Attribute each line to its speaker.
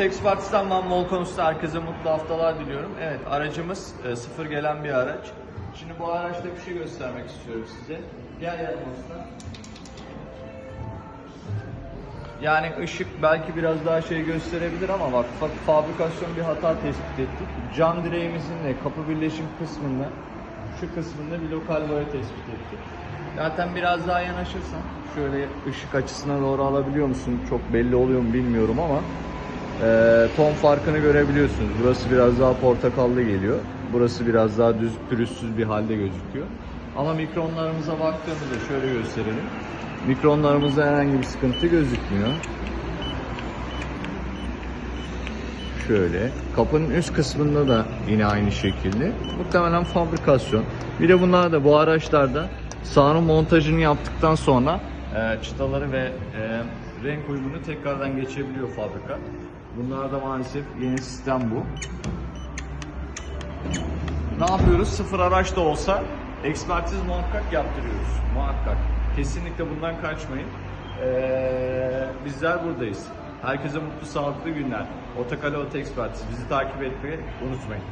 Speaker 1: Expert'ten Van Volkanus'ta herkese mutlu haftalar diliyorum. Evet aracımız e, sıfır gelen bir araç. Şimdi bu araçta bir şey göstermek istiyorum size. Gel yanımızda. Yani ışık belki biraz daha şey gösterebilir ama bak fa- fabrikasyon bir hata tespit ettik. Cam direğimizin de kapı birleşim kısmında şu kısmında bir lokal boya tespit ettik. Zaten biraz daha yanaşırsan şöyle ışık açısına doğru alabiliyor musun? Çok belli oluyor mu bilmiyorum ama ton farkını görebiliyorsunuz. Burası biraz daha portakallı geliyor. Burası biraz daha düz pürüzsüz bir halde gözüküyor. Ama mikronlarımıza baktığımızda şöyle gösterelim. Mikronlarımızda herhangi bir sıkıntı gözükmüyor. Şöyle. Kapının üst kısmında da yine aynı şekilde. Muhtemelen fabrikasyon. Bir de bunlar da bu araçlarda sağının montajını yaptıktan sonra e, çıtaları ve e, renk uyumunu tekrardan geçebiliyor fabrika. Bunlar da maalesef yeni sistem bu. Ne yapıyoruz? Sıfır araç da olsa ekspertiz muhakkak yaptırıyoruz. Muhakkak. Kesinlikle bundan kaçmayın. Ee, bizler buradayız. Herkese mutlu, sağlıklı günler. Otakale Oto Ekspertiz. Bizi takip etmeyi unutmayın.